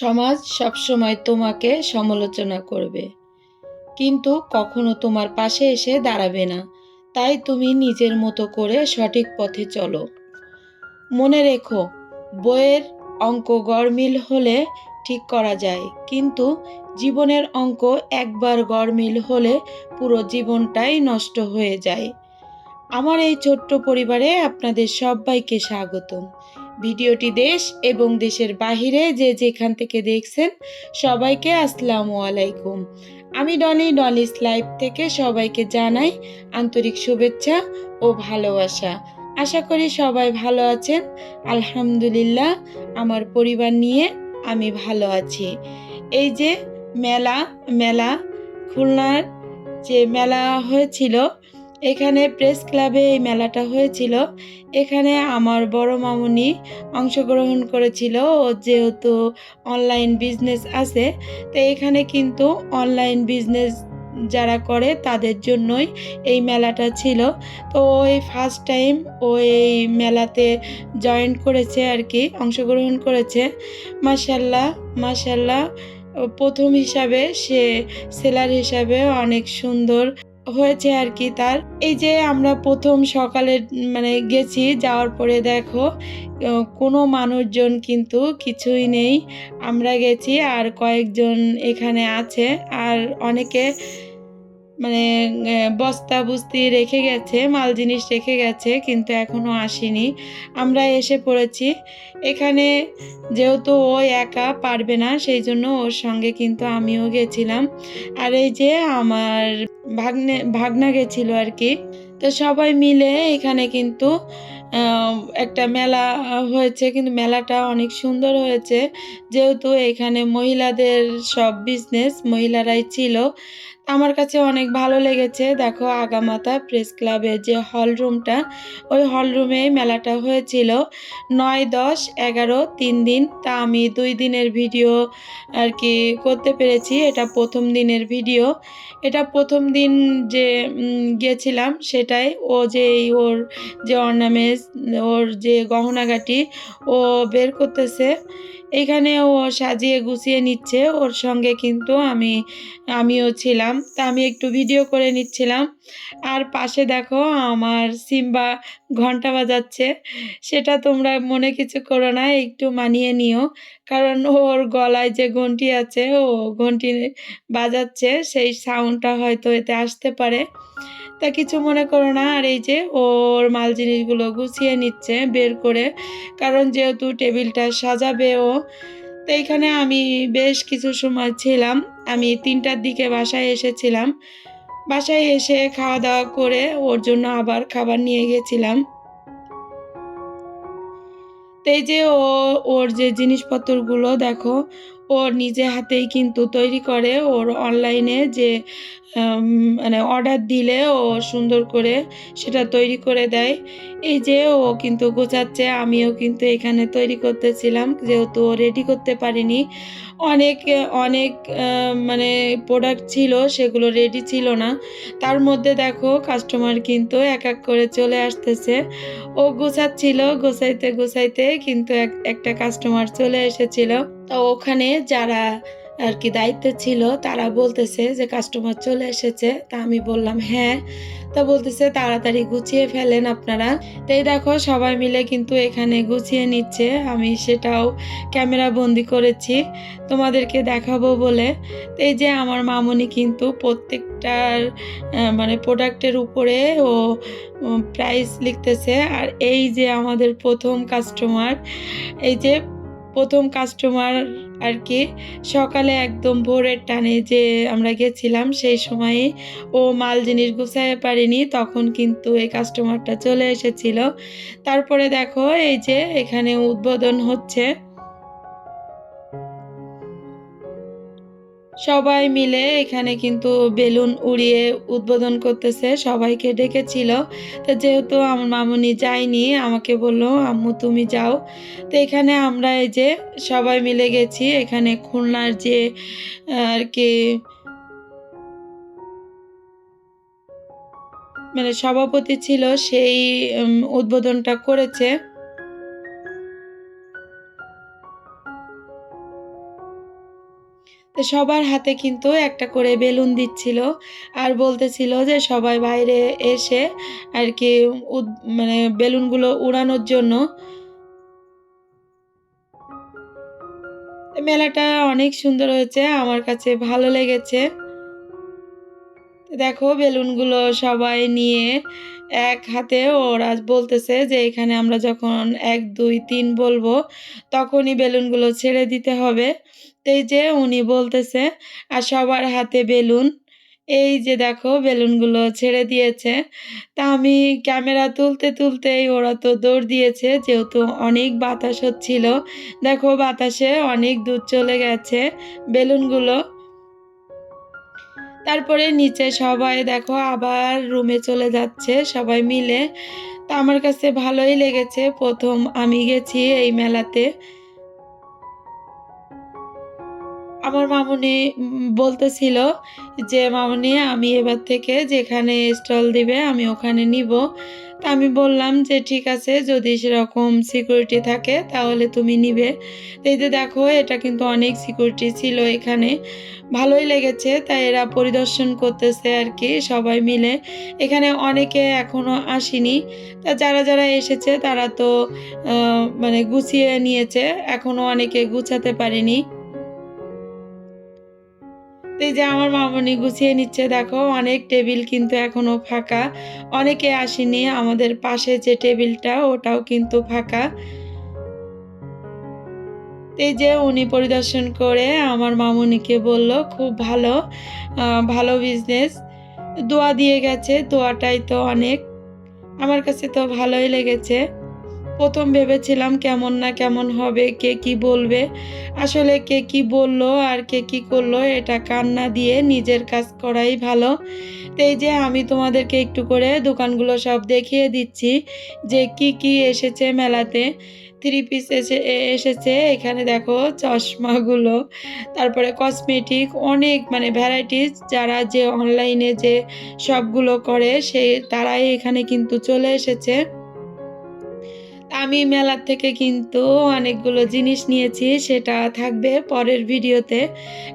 সমাজ সবসময় তোমাকে সমালোচনা করবে। কিন্তু কখনো তোমার পাশে এসে দাঁড়াবে না। তাই তুমি নিজের মতো করে সঠিক পথে চলো। মনে রেখো, বইয়ের অঙ্ক গড়মিল হলে ঠিক করা যায়। কিন্তু জীবনের অঙ্ক একবার গড়মিল হলে পুরো জীবনটাই নষ্ট হয়ে যায়। আমার এই ছোট্ট পরিবারে আপনাদের সবাইকে স্বাগতম। ভিডিওটি দেশ এবং দেশের বাহিরে যে যেখান থেকে দেখছেন সবাইকে আসসালামু আলাইকুম। আমি ডলি, ডলিস লাইভ থেকে সবাইকে জানাই আন্তরিক শুভেচ্ছা ও ভালোবাসা। আশা করি সবাই ভালো আছেন। আলহামদুলিল্লাহ, আমার পরিবার নিয়ে আমি ভালো আছি। এই যে মেলা মেলা, খুলনার যে মেলা হয়েছিল এখানে প্রেস ক্লাবে এই মেলাটা হয়েছিল। এখানে আমার বড় মামুনি অংশগ্রহণ করেছিল ও যেহেতু অনলাইন বিজনেস আছে, তো এখানে কিন্তু অনলাইন বিজনেস যারা করে তাদের জন্যই এই মেলাটা ছিল। তো ওই ফার্স্ট টাইম ও এই মেলাতে জয়েন করেছে আর কি, অংশগ্রহণ করেছে। মাসাল্লাহ মাসাল্লাহ প্রথম হিসাবে সে সেলার হিসাবে অনেক সুন্দর হয়েছে আর কি তার। এই যে আমরা প্রথম সকালে মানে গেছি, যাওয়ার পরে দেখো কোনো মানুষজন কিন্তু কিছুই নেই। আমরা গেছি আর কয়েকজন এখানে আছে আর অনেকে মানে বস্তা বুস্তি রেখে গেছে, মাল জিনিস রেখে গেছে, কিন্তু এখনও আসেনি। আমরা এসে পড়েছি। এখানে যেহেতু ও একা পারবে না, সেই জন্য ওর সঙ্গে কিন্তু আমিও গেছিলাম। আর এই যে আমার ভাগ্নে, ভাগনা গেছিল আর কি, তো সবাই মিলে এখানে কিন্তু একটা মেলা হয়েছে, কিন্তু মেলাটা অনেক সুন্দর হয়েছে। যেহেতু এখানে মহিলাদের সব বিজনেস মহিলারাই ছিল আমার কাছে অনেক ভালো লেগেছে। দেখো আগামাতা প্রেস ক্লাবের যে হল রুমটা, ওই হল রুমে মেলাটা হয়েছিল। নয় দশ এগারো তিন দিন, তা আমি দুই দিনের ভিডিও আর কি করতে পেরেছি। এটা প্রথম দিনের ভিডিও। এটা প্রথম দিন যে গিয়েছিলাম সেটাই। ও যে ওর যে অর্নামেন্টস ওর যে গহনাগাটি, ও বের করতেছে। এখানে ও সাজিয়ে গুছিয়ে নিচ্ছে, ওর সঙ্গে কিন্তু আমি, আমিও ছিলাম। তা আমি একটু ভিডিও করে নিচ্ছিলাম। আর পাশে দেখো আমার সিম্বা ঘণ্টা বাজাচ্ছে। সেটা তোমরা মনে কিছু করো না, একটু মানিয়ে নিও। কারণ ওর গলায় যে ঘন্টি আছে, ও ঘন্টি বাজাচ্ছে, সেই সাউন্ডটা হয়তো এতে আসতে পারে। তা কিছু মনে করো না, আর এই যে ওর মাল জিনিসগুলো গুছিয়ে নিচ্ছে বের করে, কারণ যেহেতু টেবিলটা সাজাবে ও, তো এইখানে আমি বেশ কিছু সময় ছিলাম। আমি তিনটার দিকে বাসায় এসেছিলাম। বাসায় এসে খাওয়া দাওয়া করে ওর জন্য আবার খাবার নিয়ে গেছিলাম। এই যে ও, ওর যে জিনিসপত্রগুলো দেখো ওর নিজে হাতেই কিন্তু তৈরি করে। ওর অনলাইনে যে মানে অর্ডার দিলে ও সুন্দর করে সেটা তৈরি করে দেয়। এই যে ও কিন্তু গোছাচ্ছে, আমিও কিন্তু এখানে তৈরি করতেছিলাম। যেহেতু ও রেডি করতে পারিনি অনেক অনেক মানে প্রোডাক্ট ছিল, সেগুলো রেডি ছিল না। তার মধ্যে দেখো কাস্টমার কিন্তু এক এক করে চলে আসতেছে। ও গোছাচ্ছিল, গোছাইতে গোছাইতে কিন্তু এক- একটা কাস্টমার চলে এসেছিল। তো ওখানে যারা আর কি দায়িত্বে ছিল, তারা বলতেছে যে কাস্টমার চলে এসেছে। তা আমি বললাম হ্যাঁ। তা বলতেছে, তাড়াতাড়ি গুছিয়ে ফেলেন আপনারা। তাই দেখো, সবাই মিলে কিন্তু এখানে গুছিয়ে নিচ্ছে। আমি সেটাও ক্যামেরা বন্দি করেছি, তোমাদেরকে দেখাবো বলে। এই যে আমার মামনি কিন্তু প্রত্যেকটার মানে প্রোডাক্টের উপরে ও প্রাইস লিখতেছে। আর এই যে আমাদের প্রথম কাস্টমার এই যে প্রথম কাস্টমার আর কি সকালে একদম ভোরের টানে যে আমরা গেছিলাম, সেই সময়ে ও মাল জিনিস গুছাতে পারিনি, তখন কিন্তু এই কাস্টমারটা চলে এসেছিল। তারপরে দেখো, এই যে এখানে উদ্বোধন হচ্ছে। সবাই মিলে এখানে কিন্তু বেলুন উড়িয়ে উদ্বোধন করতেছে, সবাইকে ডেকেছিল। তো যেহেতু আমার মামুনি যায়নি, আমাকে বলল, আম্মু, তুমি যাও। তো এখানে আমরা এই যে সবাই মিলে গেছি, এখানে খুলনার যে, আর কি মানে সভাপতি ছিল, সেই উদ্বোধনটা করেছে। সবার হাতে কিন্তু একটা করে বেলুন দিচ্ছিল আর বলতেছিল যে সবাই বাইরে এসে আর কি মানে বেলুনগুলো উড়ানোর জন্য। মেলাটা অনেক সুন্দর হয়েছে, আমার কাছে ভালো লেগেছে। দেখো বেলুনগুলো সবাই নিয়ে এক হাতে ওরা বলতেছে যে এখানে আমরা যখন এক, দুই, তিন বলব তখনই বেলুনগুলো ছেড়ে দিতে হবে। এই যে উনি বলতেছে, আর সবার হাতে বেলুন। এই যে দেখো বেলুনগুলো ছেড়ে দিয়েছে। তা আমি ক্যামেরা তুলতে তুলতেই ওরা তো দৌড় দিয়েছে, যেহেতু অনেক বাতাস হচ্ছিল। দেখো বাতাসে অনেক দূর চলে গেছে বেলুনগুলো। তারপরে নিচে সবাই দেখো আবার রুমে চলে যাচ্ছে সবাই মিলে। তা আমার কাছে ভালোই লেগেছে। প্রথম আমি গেছি এই মেলাতে। আমার মামুনি বলতেছিল যে, মামুনি, আমি এবার থেকে যেখানে স্টল দিবে, আমি ওখানে নিব। তা আমি বললাম যে, ঠিক আছে, যদি সেরকম সিকিউরিটি থাকে, তাহলে তুমি নিবে। এই যে দেখো, এটা কিন্তু অনেক সিকিউরিটি ছিল এখানে। ভালোই লেগেছে, তাই এরা পরিদর্শন করতেছে আর কি, সবাই মিলে। এখানে অনেকে এখনও আসেনি। তা যারা যারা এসেছে, তারা তো মানে গুছিয়ে নিয়েছে। এখনও অনেকে গুছাতে পারেনি। তো এই যে আমার মামনি গুছিয়ে নিচ্ছে, দেখো অনেক টেবিল কিন্তু এখনও ফাঁকা। অনেকে আসেনি, আমাদের পাশে যে টেবিলটা ওটাও কিন্তু ফাঁকা। এই যে উনি পরিদর্শন করে আমার মামুনিকে বলল, খুব ভালো ভালো বিজনেস দোয়া দিয়ে গেছে, দোয়াটাই তো অনেক। আমার কাছে তো ভালোই লেগেছে। প্রথম ভেবেছিলাম কেমন না কেমন হবে, কে কি বলবে? আসলে কে কি বলল আর কে কি করল এটা কান্না দিয়ে নিজের কাজ করাই ভালো। তো এই যে আমি তোমাদেরকে একটু করে দোকানগুলো সব দেখিয়ে দিচ্ছি যে কি কি এসেছে মেলাতে। থ্রি পিস এসে এসেছে, এখানে দেখো চশমাগুলো, তারপরে কসমেটিক অনেক মানে ভ্যারাইটিস যারা যে অনলাইনে যে সবগুলো করে সে, তারাই এখানে কিন্তু চলে এসেছে। আমি মেলার থেকে কিন্তু অনেকগুলো জিনিস নিয়েছি, সেটা থাকবে পরের ভিডিওতে।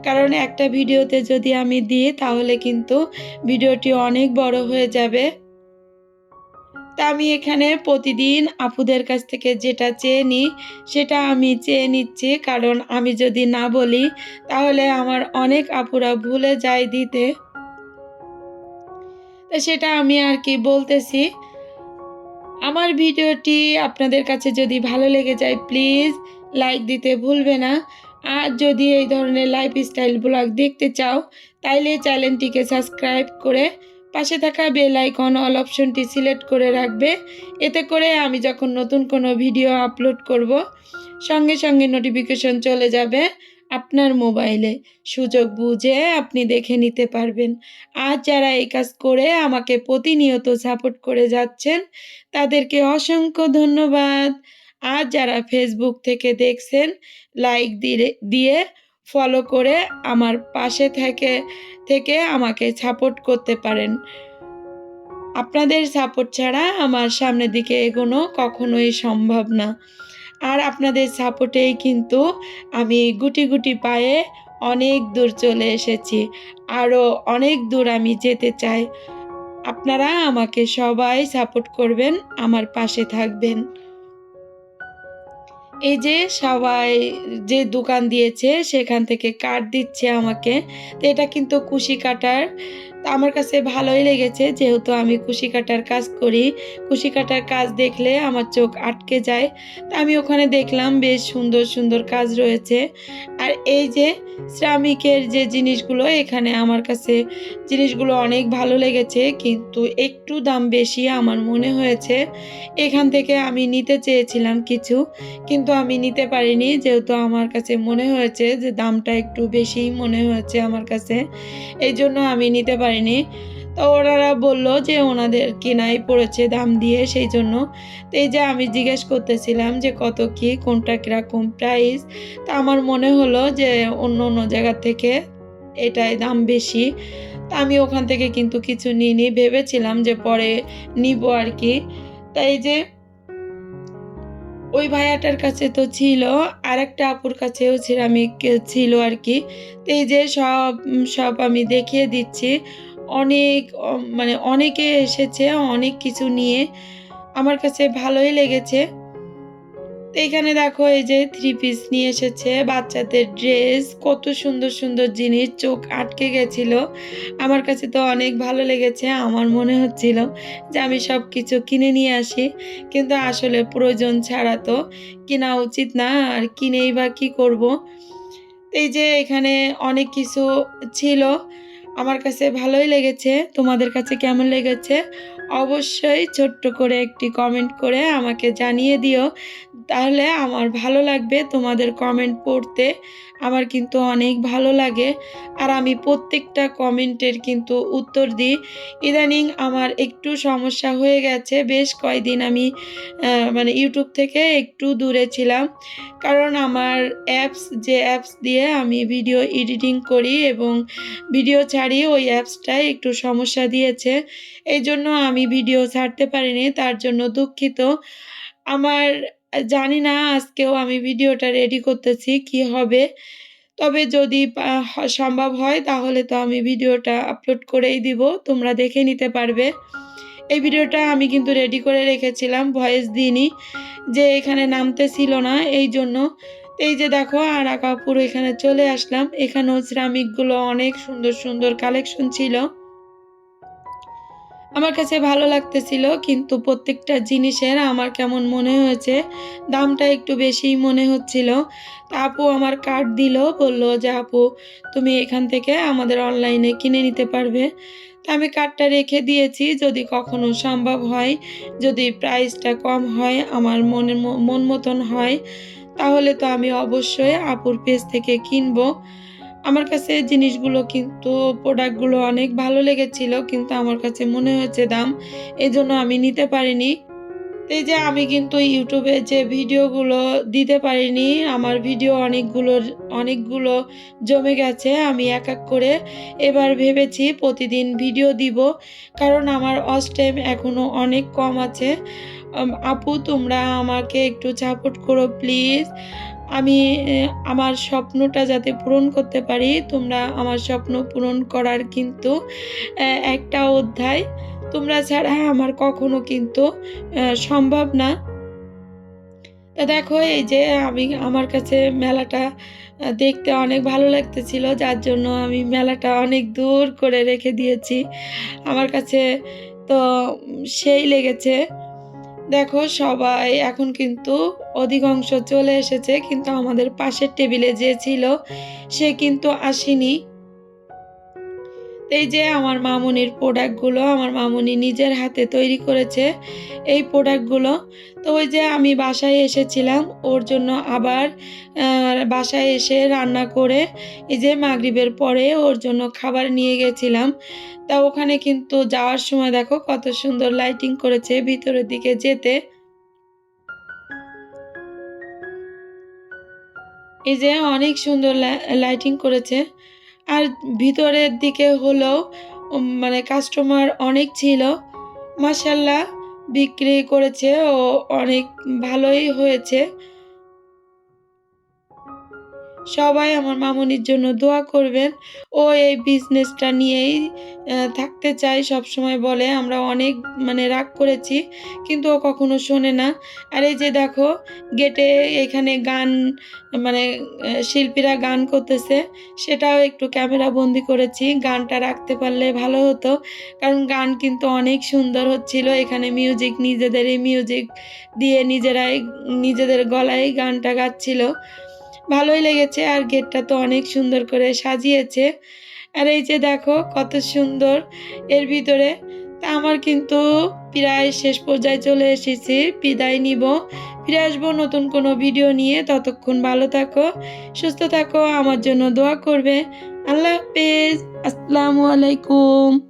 কারণ একটা ভিডিওতে যদি আমি দিই, তাহলে কিন্তু ভিডিওটি অনেক বড় হয়ে যাবে। তা আমি এখানে প্রতিদিন আপুদের কাছ থেকে যেটা চেয়ে নিই, সেটা আমি চেয়ে নিচ্ছি। কারণ আমি যদি না বলি, তাহলে আমার অনেক আপুরা ভুলে যায় দিতে। সেটা আমি আর কি বলতেছি। আমার ভিডিওটি আপনাদের কাছে যদি ভালো লেগে যায়, প্লিজ লাইক দিতে ভুলবে না। আর যদি এই ধরনের লাইফস্টাইল ব্লগ দেখতে চাও, তাইলে চ্যানেলটিকে সাবস্ক্রাইব করে পাশে থাকা বেল আইকন অল অপশনটি সিলেক্ট করে রাখবে। এতে করে আমি যখন নতুন কোনো ভিডিও আপলোড করব, সঙ্গে সঙ্গে নোটিফিকেশন চলে যাবে। আপনার মোবাইলে সুযোগ বুঝে আপনি দেখে নিতে পারবেন। আর যারা এই কাজ করে আমাকে প্রতিনিয়ত সাপোর্ট করে যাচ্ছেন, তাদেরকে অসংখ্য ধন্যবাদ। আর যারা ফেসবুক থেকে দেখছেন লাইক দিয়ে দিয়ে ফলো করে আমার পাশে থেকে থেকে আমাকে সাপোর্ট করতে পারেন। আপনাদের সাপোর্ট ছাড়া আমার সামনের দিকে এগোনো কখনোই সম্ভব না। আর আপনাদের সাপোর্টেই কিন্তু আমি গুটি গুটি পায়ে অনেক দূর চলে এসেছি। আরও অনেক দূর আমি যেতে চাই। আপনারা আমাকে সবাই সাপোর্ট করবেন, আমার পাশে থাকবেন। এই যে সবাই যে দোকান দিয়েছে, সেখান থেকে কাঠ দিচ্ছে আমাকে। তো এটা কিন্তু কুশি কাটার তো আমার কাছে ভালোই লেগেছে যেহেতু আমি কুশি কাটার কাজ করি। কুশি কাটার কাজ দেখলে আমার চোখ আটকে যায়। তা আমি ওখানে দেখলাম বেশ সুন্দর সুন্দর কাজ রয়েছে। আর এই যে শ্রমিকের যে জিনিসগুলো, এখানে আমার কাছে জিনিসগুলো অনেক ভালো লেগেছে। কিন্তু একটু দাম বেশি আমার মনে হয়েছে। এখান থেকে আমি নিতে চেয়েছিলাম কিছু, কিন্তু আমি নিতে পারিনি। যেহেতু আমার কাছে মনে হয়েছে যে দামটা একটু বেশি মনে হয়েছে আমার কাছে, এই জন্য আমি নিতে পারিনি তো ওনারা বলল যে ওনাদের কেনাই পড়েছে দাম দিয়ে সেই জন্য। তো এই যে আমি জিজ্ঞেস করতেছিলাম যে কত কি, কোনটা কীরকম প্রাইস তা আমার মনে হলো যে অন্য অন্য জায়গা থেকে এটাই দাম বেশি। তা আমি ওখান থেকে কিন্তু কিছু নিইনি। ভেবেছিলাম যে পরে নিব আর কি। তাই যে ওই ভাইয়াটার কাছে তো ছিল আর একটা আপুর কাছেও সিরামিক ছিল আর কি। তো এই যে সব সব আমি দেখিয়ে দিচ্ছি। অনেক মানে অনেকে এসেছে, অনেক কিছু নিয়ে। আমার কাছে ভালোই লেগেছে। তো এখানে দেখো এই যে থ্রি পিস নিয়ে এসেছে, বাচ্চাদের ড্রেস কত সুন্দর সুন্দর জিনিস, চোখ আটকে গেছিল। আমার কাছে তো অনেক ভালো লেগেছে, আমার মনে হচ্ছিল যে আমি সব কিছু কিনে নিয়ে আসি, কিন্তু আসলে প্রয়োজন ছাড়া তো কেনা উচিত না, আর কিনেই বা কী করব। এই যে এখানে অনেক কিছু ছিল, আমার কাছে ভালোই লেগেছে, তোমাদের কাছে কেমন লেগেছে? অবশ্যই ছোট্ট করে একটি কমেন্ট করে আমাকে জানিয়ে দিও। তাহলে আমার ভালো লাগবে তোমাদের কমেন্ট পড়তে। আমার কিন্তু অনেক ভালো লাগে। আর আমি প্রত্যেকটা কমেন্টের কিন্তু উত্তর দিই। ইদানিং আমার একটু সমস্যা হয়ে গেছে। বেশ কয়দিন আমি মানে ইউটিউব থেকে একটু দূরে ছিলাম। কারণ আমার অ্যাপস যে অ্যাপস দিয়ে আমি ভিডিও এডিটিং করি এবং ভিডিও ছাড়ি, ওই অ্যাপসটায় একটু সমস্যা দিয়েছে। এই জন্য আমি ভিডিও ছাড়তে পারিনি, তার জন্য দুঃখিত। আমার জানি না, আজকেও আমি ভিডিওটা রেডি করতেছি, কি হবে। তবে যদি সম্ভব হয়, তাহলে তো আমি ভিডিওটা আপলোড করেই দিব, তোমরা দেখে নিতে পারবে। এই ভিডিওটা আমি কিন্তু রেডি করে রেখেছিলাম, ভয়েস দিনই যে এখানে নামতে ছিল না, এই জন্য। এই যে দেখো আর কাপুর এখানে চলে আসলাম, এখানেও সিরামিকগুলো অনেক সুন্দর সুন্দর কালেকশন ছিল। আমার কাছে ভালো লাগতেছিল, কিন্তু প্রত্যেকটা জিনিসের আমার কেমন মনে হয়েছে, দামটা একটু বেশিই মনে হচ্ছিল। তা আপু আমার কার্ড দিল, বলল যে, আপু, তুমি এখান থেকে আমাদের অনলাইনে কিনে নিতে পারবে। তা আমি কার্ডটা রেখে দিয়েছি, যদি কখনো সম্ভব হয়, যদি প্রাইসটা কম হয়, আমার মনের মন মতন হয়, তাহলে তো আমি অবশ্যই আপুর পেজ থেকে কিনবো। আমার কাছে জিনিসগুলো কিন্তু প্রোডাক্টগুলো অনেক ভালো লেগেছিল, কিন্তু আমার কাছে মনে হয়েছে দাম এই জন্য আমি নিতে পারিনি। এই যে আমি কিন্তু ইউটিউবে যে ভিডিওগুলো দিতে পারিনি, আমার ভিডিও অনেকগুলো অনেকগুলো জমে গেছে, আমি এক এক করে এবার ভেবেছি প্রতিদিন ভিডিও দিব, কারণ আমার অস টাইম এখনও অনেক কম আছে। আপু, তোমরা আমাকে একটু সাপোর্ট করো প্লিজ আমি আমার স্বপ্নটা যাতে পূরণ করতে পারি, তোমরা আমার স্বপ্ন পূরণ করার কিন্তু একটা অধ্যায়। তোমরা ছাড়া আমার কখনো কিন্তু সম্ভব না। তা দেখো, এই যে আমি আমার কাছে মেলাটা দেখতে অনেক ভালো লাগতেছিল, যার জন্য আমি মেলাটা অনেক দূর করে রেখে দিয়েছি। আমার কাছে তো, সেই লেগেছে। দেখো, সবাই এখন কিন্তু অধিকাংশ চলে এসেছে, কিন্তু আমাদের পাশের টেবিলে যে ছিল, সে কিন্তু আসেনি। এই যে আমার মামুনির প্রোডাক্টগুলো, আমার মামুনি নিজের হাতে তৈরি করেছে এই প্রোডাক্টগুলো। তো ওই যে আমি বাসায় এসেছিলাম, ওর জন্য আবার বাসায় এসে রান্না করে, এই যে মাগরিবের পরে ওর জন্য খাবার নিয়ে গেছিলাম। তা ওখানে কিন্তু যাওয়ার সময় দেখো কত সুন্দর লাইটিং করেছে, ভিতরের দিকে যেতে। এই যে অনেক সুন্দর লাইটিং করেছে। আর ভিতরের দিকে হলো মানে কাস্টমার অনেক ছিল। মাসাল্লাহ বিক্রি করেছে ও অনেক ভালোই হয়েছে। সবাই আমার মামুনির জন্য দোয়া করবেন। ও এই বিজনেসটা নিয়েই থাকতে চাই সব সময় বলে, আমরা অনেক মানে রাগ করেছি, কিন্তু ও কখনো শোনে না। আর এই যে দেখো গেটে এখানে গান মানে শিল্পীরা গান করতেছে, সেটাও একটু ক্যামেরা বন্দি করেছি। গানটা রাখতে পারলে ভালো হতো, কারণ গান কিন্তু অনেক সুন্দর হচ্ছিল। এখানে মিউজিক নিজেদেরই মিউজিক দিয়ে নিজেরাই, নিজেদের গলায় গানটা গাচ্ছিল। ভালোই লেগেছে আর গেটটা তো অনেক সুন্দর করে সাজিয়েছে। আর এই যে দেখো কত সুন্দর এর ভিতরে। তা আমার কিন্তু প্রায় শেষ পর্যায়ে চলে এসেছি, বিদায় নিব। ফিরে আসব নতুন কোনো ভিডিও নিয়ে। ততক্ষণ ভালো থাকো, সুস্থ থাকো, আমার জন্য দোয়া করবে। আল্লাহ হাফেজ, আসসালামু আলাইকুম।